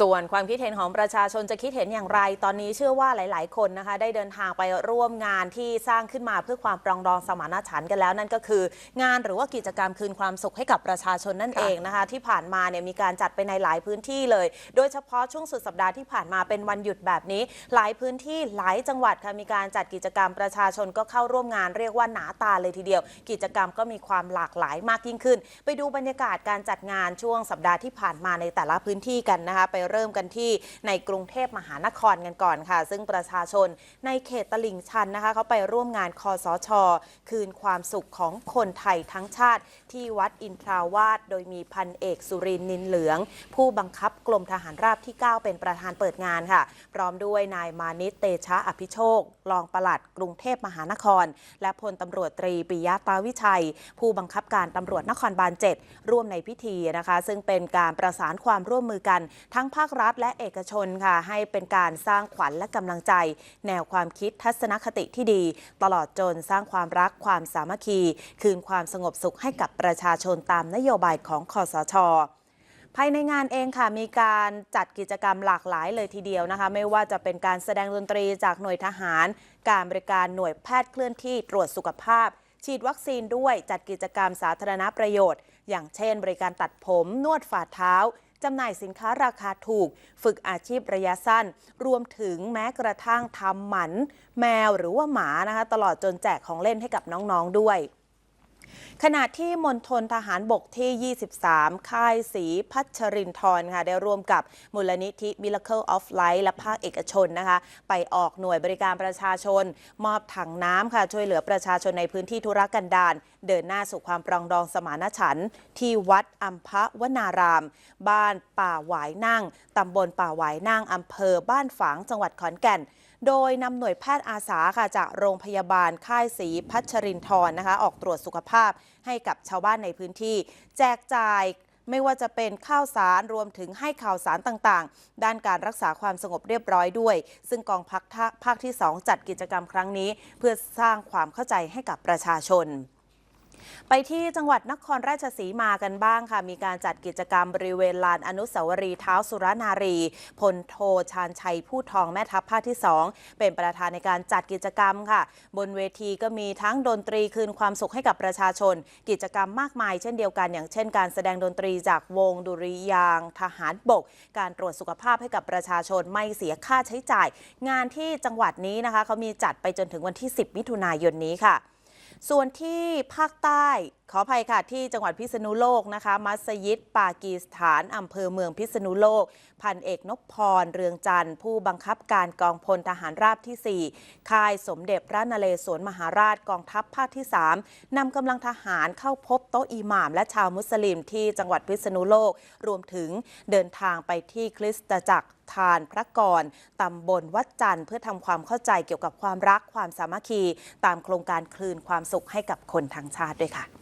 ส่วนความคิดเห็นของประชาชนจะคิดเห็นอย่างไร ตอนนี้เชื่อว่าหลาย ๆ คนนะคะ ได้เดินทางไปร่วมงานที่สร้างขึ้นมาเพื่อความปรองดองสมานฉันท์กันแล้วนั่นก็คือ งานหรือว่ากิจกรรมคืนความสุขให้กับประชาชนนั่นเองนะคะ ที่ผ่านมาเนี่ยมีการจัดไปในหลายพื้นที่เลย โดยเฉพาะช่วงสุดสัปดาห์ที่ผ่านมาเป็นวันหยุดแบบนี้ หลายพื้นที่หลายจังหวัดค่ะมีการจัดกิจกรรมประชาชนก็เข้าร่วมงานเรียกว่าหนาตาเลยทีเดียว กิจกรรมก็มีความหลากหลายมากยิ่งขึ้น ไปดูบรรยากาศการจัดงานช่วงสัปดาห์ที่ผ่านมาในแต่ละพื้นที่กันนะคะไปเริ่มกันที่ในกรุงเทพมหานครกันก่อนค่ะ ซึ่งประชาชนในเขตตลิ่งชันนะคะเขาไปร่วมงานคอสช คืนความสุขของคนไทยทั้งชาติ ที่วัดอินทราวาสโดยมีพันเอกสุรินนินเหลือง ผู้บังคับกรมทหารราบที่ 9 เป็นประธานเปิดงานค่ะ พร้อมด้วยนายมานิตเตชะอภิโชครองปลัดกรุงเทพมหานคร และพลตำรวจตรีปิยะตาวิชัย ผู้บังคับการตำรวจนครบาล7ร่วมในพิธีนะคะ ซึ่งเป็นการประสานความร่วมมือกันทั้งภาครัฐและเอกชนค่ะ ให้เป็นการสร้างขวัญและกำลังใจ แนวความคิดทัศนคติที่ดี ตลอดจนสร้างความรักความสามัคคี คืนความสงบสุขให้กับประชาชนตามนโยบายของคอสชภายในงานเองค่ะมีการจัดกิจกรรมหลากหลายเลยทีเดียวนะคะ ไม่ว่าจะเป็นการแสดงดนตรีจากหน่วยทหาร การบริการหน่วยแพทย์เคลื่อนที่ตรวจสุขภาพ ฉีดวัคซีนด้วยจัดกิจกรรมสาธารณประโยชน์ อย่างเช่น บริการตัดผม นวดฝ่าเท้า จำหน่ายสินค้าราคาถูก ฝึกอาชีพระยะสั้น รวมถึงแม้กระทั่งทำหมัน แมวหรือว่าหมานะคะ ตลอดจนแจกของเล่นให้กับน้องๆด้วย ขณะที่มณฑลทหารบกที่ 23 ค่ายศรีพัชรินทร์ค่ะได้ร่วมกับมูลนิธิ Miracle of Life และภาคเอกชนนะคะ ไปออกหน่วยบริการประชาชน มอบถังน้ำค่ะ ช่วยเหลือประชาชนในพื้นที่ธุรกันดารเดินหน้าสู่ความปรองดองสมานฉันท์ที่วัดอัมพะวนาราม บ้านป่าหวายนั่งตำบลป่าหวายนั่งอำเภอบ้านฝางจังหวัดขอนแก่น โดยนำหน่วยแพทย์อาสาค่ะจากโรงพยาบาลค่ายศรีพัชรินทร์นะคะ ออกตรวจสุขภาพให้กับชาวบ้านในพื้นที่ แจกจ่ายไม่ว่าจะเป็นข้าวสารรวมถึงให้ข่าวสารต่างๆ ด้านการรักษาความสงบเรียบร้อยด้วย ซึ่งกองพักภาคที่ 2 จัดกิจกรรมครั้งนี้ เพื่อสร้างความเข้าใจให้กับประชาชน ไปที่จังหวัดนครราชสีมากันบ้างค่ะ มีการจัดกิจกรรมบริเวณลานอนุสาวรีย์เท้าสุรนารีพลโทชาญชัยผู้ทองแม่ทัพภาคที่ 2 เป็นประธานในการจัดกิจกรรมค่ะ บนเวทีก็มีทั้งดนตรีคืนความสุขให้กับประชาชน กิจกรรมมากมายเช่นเดียวกัน อย่างเช่นการแสดงดนตรีจากวงดุริยางทหารบก การตรวจสุขภาพให้กับประชาชนไม่เสียค่าใช้จ่าย งานที่จังหวัดนี้นะคะเขามีจัดไปจนถึงวันที่ 10 มิถุนายนนี้ค่ะ ส่วนที่ภาคใต้ ขออภัยค่ะ ที่จังหวัดพิษณุโลกนะคะ มัสยิดปากีสถานอำเภอเมืองพิษณุโลก พันเอกนพพร เรืองจันทร์ ผู้บังคับการกองพลทหารราบที่ 4 ค่ายสมเด็จพระนเรศวรมหาราชกองทัพภาคที่ 3นำกำลังทหารเข้าพบโต๊ะอิหม่าม และชาวมุสลิมที่จังหวัดพิษณุโลก รวมถึงเดินทางไปที่คริสตจักรทานพระกรตำบลวัดจันทร์เพื่อทำความเข้าใจเกี่ยวกับความรักความสามัคคี ตามโครงการคลืนความสุขให้กับคนทั้งชาติด้วยค่ะ